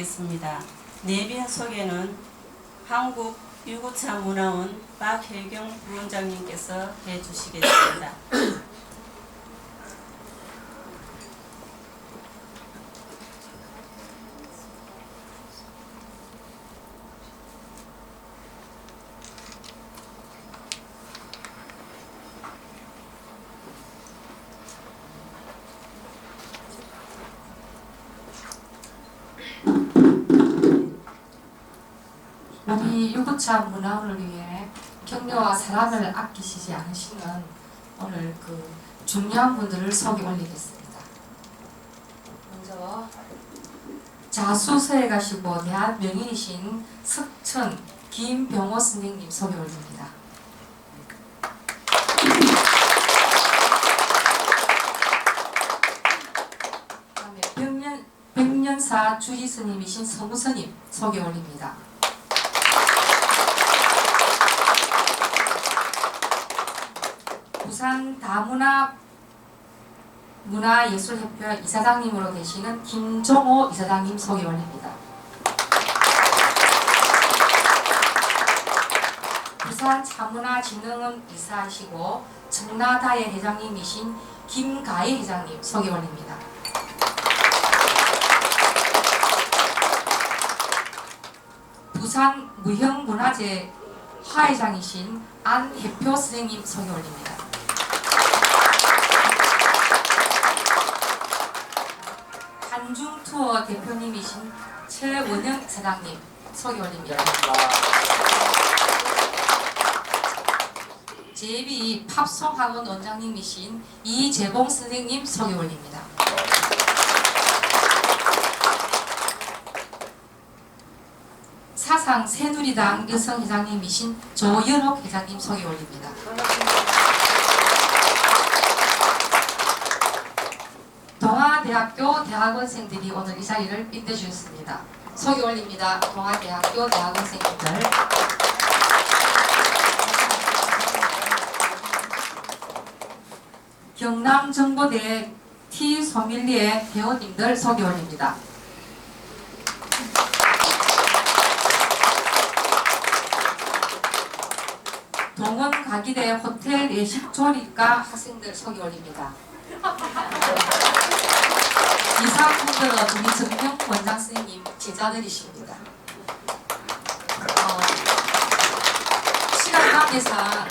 있습니다. 내빈 소개는 한국 유구차 문화원 박혜경 부원장님께서 해주시겠습니다. 우리 유구차 문화를 위해 격려와 사랑을 아끼시지 않으시는 오늘 그 중요한 분들을 소개 올리겠습니다. 먼저 자수서에 가시고 대한 명인이신 석천 김병호 선생님 소개 올립니다. 다음에 백년, 백년사 주지스님이신 서무스님 소개 올립니다. 부산 다문화 문화예술협회 이사장님으로 계시는 김종호 이사장님 소개 올립니다. 부산 차문화진흥원 이사이시고 청나다의 회장님이신 김가희 회장님 소개 올립니다. 부산 무형문화재 화회장이신 안혜표 선생님 소개 올립니다. 한중 투어 대표님이신 최원영 사장님 소개 올립니다. 제비 팝송 학원 원장님이신 이재봉 선생님 소개 올립니다. 사상 새누리당 여성회장님이신 조연옥 회장님 소개 올립니다. 동아대학교 대학원생들이 오늘 이 자리를 빛내주셨습니다. 올립니다. 동아대학교 대학원생님들. 경남정보대 T 소밀리의 회원님들 소개 올립니다. 동원 가기대 호텔 예식 조리과 학생들 올립니다. 우리 정경 원장 선생님 제자들이십니다. 어, 시간 관계상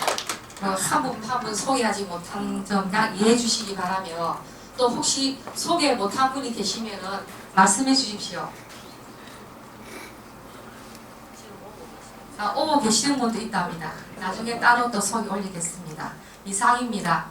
뭐한분 한분 소개하지 못한 점양 이해해 주시기 바라며 또 혹시 소개 못한 분이 계시면은 말씀해 주십시오. 아, 오고 계시는 분도 있답니다. 나중에 따로 또 소개 올리겠습니다. 이상입니다.